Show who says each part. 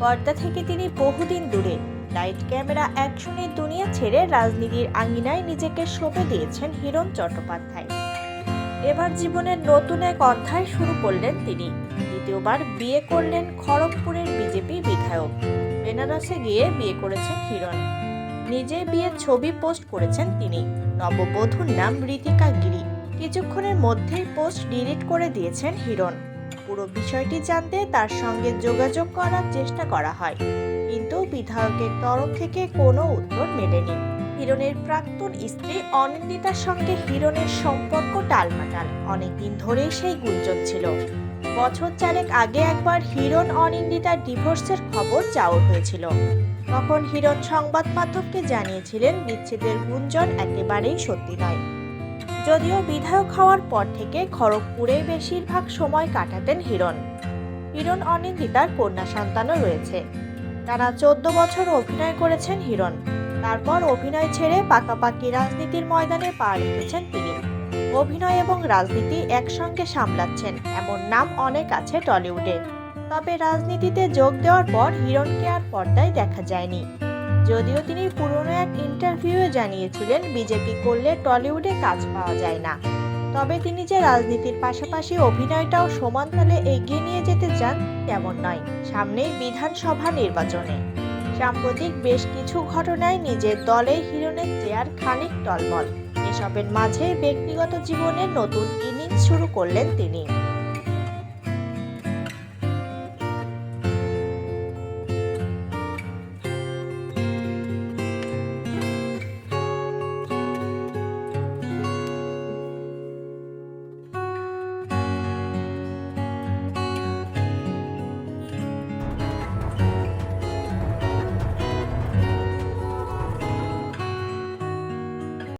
Speaker 1: পর্দা থেকে তিনি বহুদিন দূরে। লাইট ক্যামেরা অ্যাকশনের দুনিয়া ছেড়ে রাজনীতির আঙ্গিনায় নিজেকে সঁপে দিয়েছেন হিরণ চট্টোপাধ্যায়। এবার জীবনের নতুন এক অধ্যায় শুরু করলেন তিনি। দ্বিতীয়বার বিয়ে করলেন খড়গপুরের বিজেপি বিধায়ক। বেনারসে গিয়ে বিয়ে করেছেন হিরণ। নিজে বিয়ের ছবি পোস্ট করেছেন তিনি। নববধূর নাম ঋতিকা গিরি। কিছুক্ষণের মধ্যেই পোস্ট ডিলিট করে দিয়েছেন হিরণ। পুরো বিষয়টি জানতে তার সঙ্গে যোগাযোগ করার চেষ্টা করা হয়। কিন্তু বিধায়কের তরফ থেকে কোনো উত্তর মেলেনি। হিরণের প্রাক্তন স্ত্রী অনিন্দিতার সঙ্গে হিরণের সম্পর্ক টালমাটাল। অনেকদিন ধরেই সেই গুঞ্জন ছিল। বছর চারেক আগে একবার হিরণ অনিন্দিতার ডিভোর্সের খবর চাউর হয়েছিল। তখন হিরণ সংবাদ মাধ্যমকে জানিয়েছিলেন বিচ্ছেদের গুঞ্জন একেবারেই সত্যি নয়। যদিও বিধায়ক হওয়ার পর থেকে খড়গপুরে বেশিরভাগ সময় কাটাতেন হিরণ। হিরণ অনিন্দিতার কন্যা সন্তানও রয়েছে। তারা চোদ্দ বছর অভিনয় করেছেন হিরণ। তারপর অভিনয় ছেড়ে পাকাপাকি রাজনীতির ময়দানে পা রেখেছেন তিনি। অভিনয় এবং রাজনীতি একসঙ্গে সামলাচ্ছেন, এমন নাম অনেক আছে টলিউডে। তবে রাজনীতিতে যোগ দেওয়ার পর হিরণকে আর পর্দায় দেখা যায়নি। যদিও তিনি পুরনো এক ইন্টারভিউয়ে জানিয়েছিলেন বিজেপি করলে টলিউডে কাজ পাওয়া যায় না। তবে তিনি যে রাজনীতির পাশাপাশি অভিনয়টাও সমান তালে এগিয়ে নিয়ে যেতে চান, তেমন নয়। সামনেই বিধানসভা নির্বাচনে। সাম্প্রতিক বেশ কিছু ঘটনায় নিজের দলে হিরণের চেয়ার খানিক টলমল। এসবের মাঝে ব্যক্তিগত জীবনের নতুন ইনিংস শুরু করলেন তিনি।